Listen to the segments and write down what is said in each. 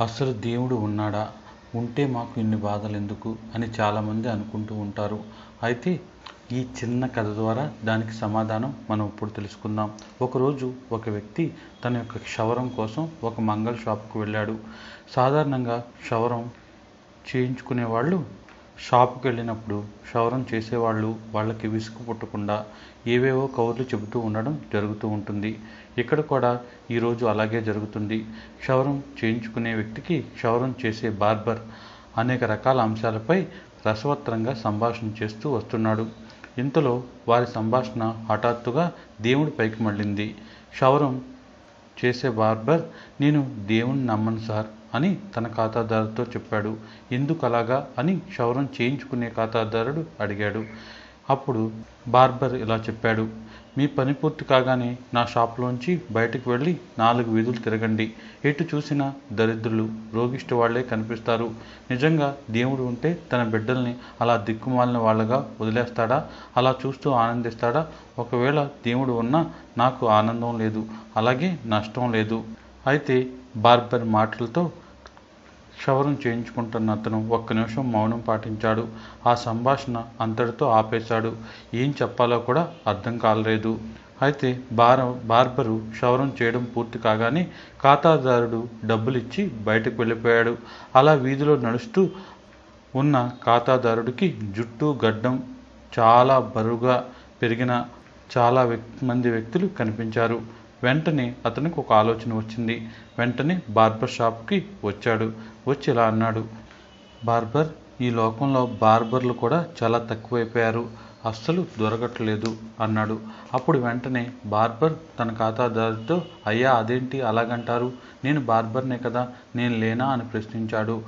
అసలు దేవుడు ఉన్నాడా? ఉంటే మాకు ఇన్ని బాధలు ఎందుకు అని చాలామంది అనుకుంటూ ఉంటారు. అయితే ఈ చిన్న కథ ద్వారా దానికి సమాధానం మనం ఇప్పుడు తెలుసుకుందాం. ఒకరోజు ఒక వ్యక్తి తన యొక్క క్షవరం కోసం ఒక మంగళ షాప్కు వెళ్ళాడు. సాధారణంగా క్షవరం చేయించుకునే వాళ్ళు షాప్కి వెళ్ళినప్పుడు క్షవరం చేసేవాళ్ళు వాళ్ళకి విసుగు పుట్టకుండా ఏవేవో కౌర్లు చెబుతూ ఉండడం జరుగుతూ ఉంటుంది. ఇక్కడ కూడా ఈరోజు అలాగే జరుగుతుంది. క్షవరం చేయించుకునే వ్యక్తికి క్షవరం చేసే బార్బర్ అనేక రకాల అంశాలపై రసవత్తరంగా సంభాషణ చేస్తూ వస్తున్నాడు. ఇంతలో వారి సంభాషణ హఠాత్తుగా దేవుడి పైకి మళ్ళింది. క్షవరం చేసే బార్బర్ నేను దేవుణ్ణి నమ్మను సార్. అని తన ఖాతాదారుతో చెప్పాడు. ఎందుకు అలాగా అని క్షవరం చేయించుకునే ఖాతాదారుడు అడిగాడు. అప్పుడు బార్బర్ ఇలా చెప్పాడు. మీ పని పూర్తి కాగానే నా షాప్లోంచి బయటకు వెళ్ళి నాలుగు వీధులు తిరగండి. ఎటు చూసినా దరిద్రులు రోగిష్టి వాళ్ళే కనిపిస్తారు. నిజంగా దేవుడు ఉంటే తన బిడ్డల్ని అలా దిక్కుమాలిన వాళ్ళగా వదిలేస్తాడా? అలా చూస్తూ ఆనందిస్తాడా? ఒకవేళ దేవుడు ఉన్నా నాకు ఆనందం లేదు. అలాగే నష్టం లేదు. అయితే బార్బర్ మాటలతో క్షవరం చేయించుకుంటున్న అతను ఒక్క నిమిషం మౌనం పాటించాడు. ఆ సంభాషణ అంతటితో ఆపేశాడు. ఏం చెప్పాలో కూడా అర్థం కాలేదు. అయితే బార బార్బరు క్షవరం చేయడం పూర్తి కాగానే ఖాతాదారుడు డబ్బులిచ్చి బయటకు వెళ్ళిపోయాడు. అలా వీధిలో నడుస్తూ ఉన్న ఖాతాదారుడికి జుట్టు గడ్డం చాలా బరువుగా పెరిగిన చాలా వ్యక్తి మంది వ్యక్తులు కనిపించారు. వెంటనే అతనికి ఒక ఆలోచన వచ్చింది. వెంటనే బార్బర్ షాప్కి వచ్చాడు. వచ్చి ఇలా అన్నాడు. బార్బర్ ఈ లోకంలో బార్బర్లు కూడా చాలా తక్కువైపోయారు. అస్సలు దొరకట్లేదు అన్నాడు. అప్పుడు వెంటనే బార్బర్ తన ఖాతాదారుతో అయ్యా అదేంటి అలాగంటారు? నేను బార్బర్నే కదా నేను లేనా అని ప్రశ్నించాడు.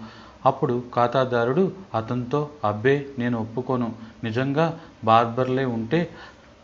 అప్పుడు ఖాతాదారుడు అతనితో అబ్బే నేను ఒప్పుకోను. నిజంగా బార్బర్లే ఉంటే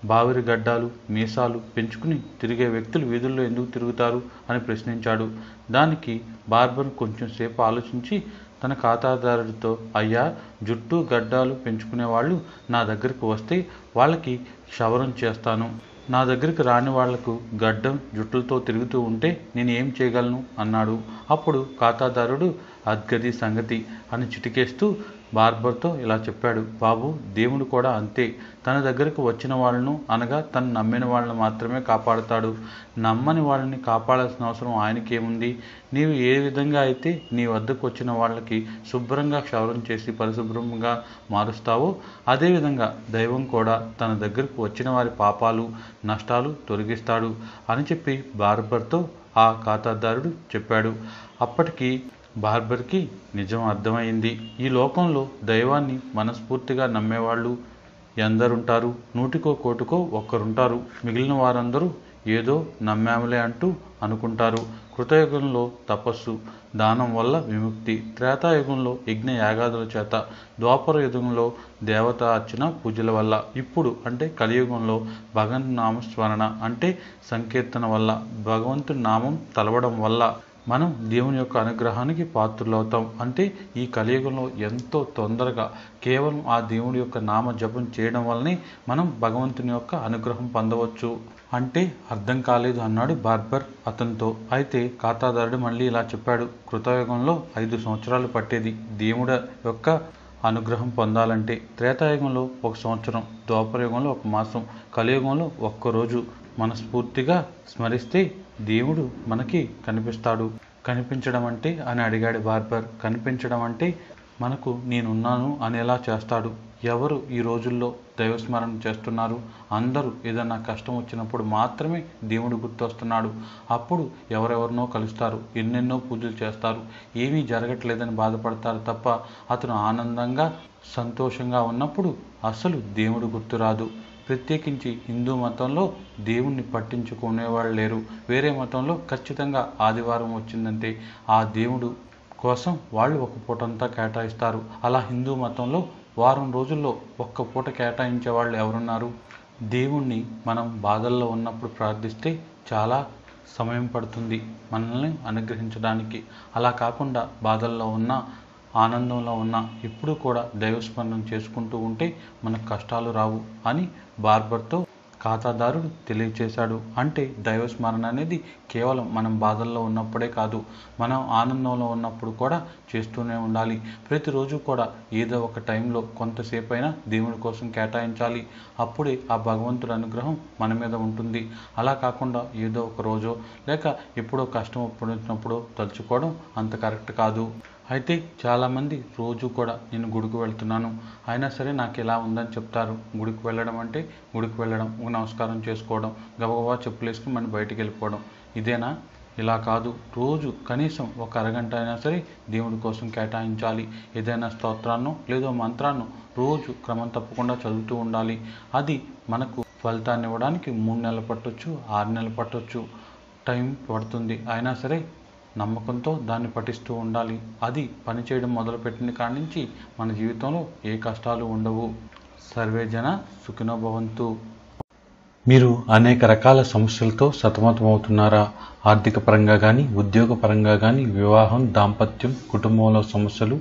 బావిరి గడ్డాలు మీసాలు పెంచుకుని తిరిగే వ్యక్తులు వీధుల్లో ఎందుకు తిరుగుతారు అని ప్రశ్నించాడు. దానికి బార్బర్ కొంచెం సేపు ఆలోచించి తన ఖాతాదారుడితో అయ్యా జుట్టు గడ్డాలు పెంచుకునే వాళ్ళు నా దగ్గరికి వస్తే వాళ్ళకి క్షవరం చేస్తాను. నా దగ్గరికి రాని వాళ్ళకు గడ్డం జుట్టులతో తిరుగుతూ ఉంటే నేను ఏం చేయగలను? అన్నాడు. అప్పుడు ఖాతాదారుడు అద్గది సంగతి అని చిటికేస్తూ బార్బర్తో ఇలా చెప్పాడు బాబు దేవుడు కూడా అంతే. తన దగ్గరకు వచ్చిన వాళ్ళను అనగా తను నమ్మిన వాళ్ళని మాత్రమే కాపాడుతాడు. నమ్మని వాళ్ళని కాపాడాల్సిన అవసరం ఆయనకేముంది? నీవు ఏ విధంగా అయితే నీ వద్దకు వచ్చిన వాళ్ళకి శుభ్రంగా క్షవరం చేసి పరిశుభ్రంగా మారుస్తావో అదేవిధంగా దైవం కూడా తన దగ్గరకు వచ్చిన వారి పాపాలు నష్టాలు తొలగిస్తాడు. అని చెప్పి బార్బర్తో ఆ ఖాతాదారుడు చెప్పాడు. అప్పటికి బార్బర్కి నిజం అర్థమైంది. ఈ లోకంలో దైవాన్ని మనస్ఫూర్తిగా నమ్మేవాళ్ళు ఎందరుంటారు? నూటికో కోటికో ఒక్కరుంటారు. మిగిలిన వారందరూ ఏదో నమ్మాములే అంటూ అనుకుంటారు. కృతయుగంలో తపస్సు దానం వల్ల విముక్తి త్రేతాయుగంలో యజ్ఞ యాగాదుల చేత ద్వాపర యుగంలో దేవత అర్చన పూజల వల్ల ఇప్పుడు అంటే కలియుగంలో భగవన్ నామస్మరణ అంటే సంకీర్తన వల్ల భగవంతుని నామం తలవడం వల్ల మనం దేవుని యొక్క అనుగ్రహానికి పాత్రులవుతాం. అంటే ఈ కలియుగంలో ఎంతో తొందరగా కేవలం ఆ దేవుని యొక్క నామ జపం చేయడం వల్లనే మనం భగవంతుని యొక్క అనుగ్రహం పొందవచ్చు. అంటే అర్థం కాలేదు అన్నాడు బార్బర్ అతనితో. అయితే ఖాతాదారుడు మళ్ళీ ఇలా చెప్పాడు. కృతయుగంలో ఐదు సంవత్సరాలు పట్టేది దేవుడి యొక్క అనుగ్రహం పొందాలంటే. త్రేతాయుగంలో ఒక సంవత్సరం ద్వాపరయుగంలో ఒక మాసం కలియుగంలో ఒక్కరోజు మనస్ఫూర్తిగా స్మరిస్తే దేవుడు మనకి కనిపిస్తాడు. కనిపించడం అంటే అని అడిగాడు బార్బర్. కనిపించడం అంటే మనకు నేనున్నాను అనేలా చేస్తాడు. ఎవరు ఈ రోజుల్లో దైవస్మరణ చేస్తున్నారు? అందరూ ఏదన్నా కష్టం వచ్చినప్పుడు మాత్రమే దేవుడు గుర్తొస్తున్నాడు. అప్పుడు ఎవరెవరినో కలుస్తారు ఎన్నెన్నో పూజలు చేస్తారు. ఏమీ జరగట్లేదని బాధపడతారు తప్ప అతను ఆనందంగా సంతోషంగా ఉన్నప్పుడు అసలు దేవుడు గుర్తురాదు ప్రత్యేకించి హిందూ మతంలో దేవుణ్ణి పట్టించుకునేవాళ్ళు లేరు. వేరే మతంలో ఖచ్చితంగా ఆదివారం వచ్చిందంటే ఆ దేవుడు కోసం వాళ్ళు ఒక పూటంతా కేటాయిస్తారు. అలా హిందూ మతంలో వారం రోజుల్లో ఒక్క పూట కేటాయించే వాళ్ళు ఎవరున్నారు? దేవుణ్ణి మనం బాధల్లో ఉన్నప్పుడు ప్రార్థిస్తే చాలా సమయం పడుతుంది మనల్ని అనుగ్రహించడానికి. అలా కాకుండా బాధల్లో ఉన్న ఆనందంలో ఉన్న ఇప్పుడు కూడా దైవస్మరణం చేసుకుంటూ ఉంటే మనకు కష్టాలు రావు అని బార్బర్తో ఖాతాదారుడు తెలియచేశాడు. అంటే దైవ స్మరణ అనేది కేవలం మనం బాధల్లో ఉన్నప్పుడే కాదు మనం ఆనందంలో ఉన్నప్పుడు కూడా చేస్తూనే ఉండాలి. ప్రతిరోజు కూడా ఏదో ఒక టైంలో కొంతసేపు అయినా దేవుడి కోసం కేటాయించాలి. అప్పుడే ఆ భగవంతుడి అనుగ్రహం మన మీద ఉంటుంది. అలా కాకుండా ఏదో ఒక రోజో లేక ఎప్పుడో కష్టం వచ్చినప్పుడు తలుచుకోవడం అంత కరెక్ట్ కాదు. అయితే చాలామంది రోజు కూడా నేను గుడికి వెళ్తున్నాను. అయినా సరే నాకు ఎలా ఉందని చెప్తారు. గుడికి వెళ్ళడం అంటే గుడికి వెళ్ళడం ఒక నమస్కారం చేసుకోవడం గబగబా చెప్పులు వేసుకుని మనం బయటికి వెళ్ళిపోవడం. ఇదేనా? ఇలా కాదు. రోజు కనీసం ఒక అరగంట అయినా సరే దేవుడి కోసం కేటాయించాలి. ఏదైనా స్తోత్రాన్నో లేదో మంత్రాన్నో రోజు క్రమం తప్పకుండా చదువుతూ ఉండాలి. అది మనకు ఫలితాన్ని ఇవ్వడానికి మూడు నెలలు పట్టొచ్చు ఆరు నెలలు పట్టొచ్చు. టైం పడుతుంది. అయినా సరే నమ్మకంతో దాన్ని పఠిస్తూ ఉండాలి. అది పనిచేయడం మొదలుపెట్టిన కాడి నుంచి మన జీవితంలో ఏ కష్టాలు ఉండవు. సర్వేజన సుఖినోభవంతు మీరు అనేక రకాల సమస్యలతో సతమతమవుతున్నారా? ఆర్థిక పరంగా కానీ ఉద్యోగ పరంగా కానీ వివాహం దాంపత్యం కుటుంబంలో సమస్యలు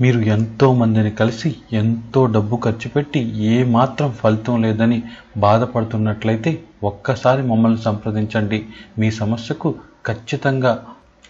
మీరు ఎంతో మందిని కలిసి ఎంతో డబ్బు ఖర్చు పెట్టి ఏమాత్రం ఫలితం లేదని బాధపడుతున్నట్లయితే ఒక్కసారి మమ్మల్ని సంప్రదించండి. మీ సమస్యకు ఖచ్చితంగా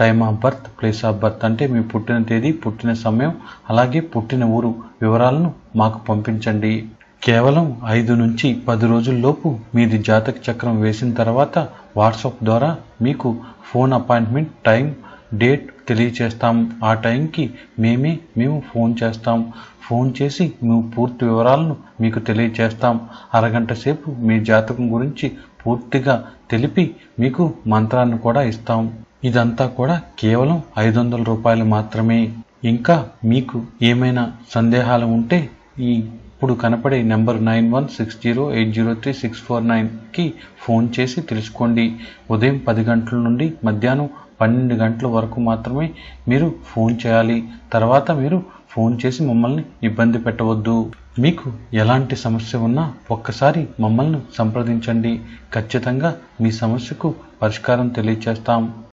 time of birth place of birth అంటే మీ పుట్టిన తేదీ పుట్టిన సమయం అలాగే పుట్టిన ఊరు వివరాలను మాకు పంపించండి. కేవలం ఐదు నుంచి పది రోజుల్లోపు మీది జాతక చక్రం వేసిన తర్వాత వాట్సాప్ ద్వారా మీకు ఫోన్ అపాయింట్మెంట్ టైం డేట్ తెలియచేస్తాం ఆ టైంకి మేమే మేము ఫోన్ చేస్తాం. ఫోన్ చేసి మేము పూర్తి వివరాలను మీకు తెలియచేస్తాం. అరగంట సేపు మీ జాతకం గురించి పూర్తిగా తెలిపి మీకు మంత్రాన్ని కూడా ఇస్తాం. ఇదంతా కూడా కేవలం ఐదు వందల రూపాయలు మాత్రమే. ఇంకా మీకు ఏమైనా సందేహాలు ఉంటే ఈ ఇప్పుడు కనపడే number nine one six zero eight zero three six four నైన్కి ఫోన్ చేసి తెలుసుకోండి. ఉదయం పది గంటల నుండి మధ్యాహ్నం పన్నెండు గంటల వరకు మాత్రమే మీరు ఫోన్ చేయాలి. తర్వాత మీరు ఫోన్ చేసి మమ్మల్ని ఇబ్బంది పెట్టవద్దు. మీకు ఎలాంటి సమస్య ఉన్నా ఒక్కసారి మమ్మల్ని సంప్రదించండి. ఖచ్చితంగా మీ సమస్యకు పరిష్కారం తెలియచేస్తాం.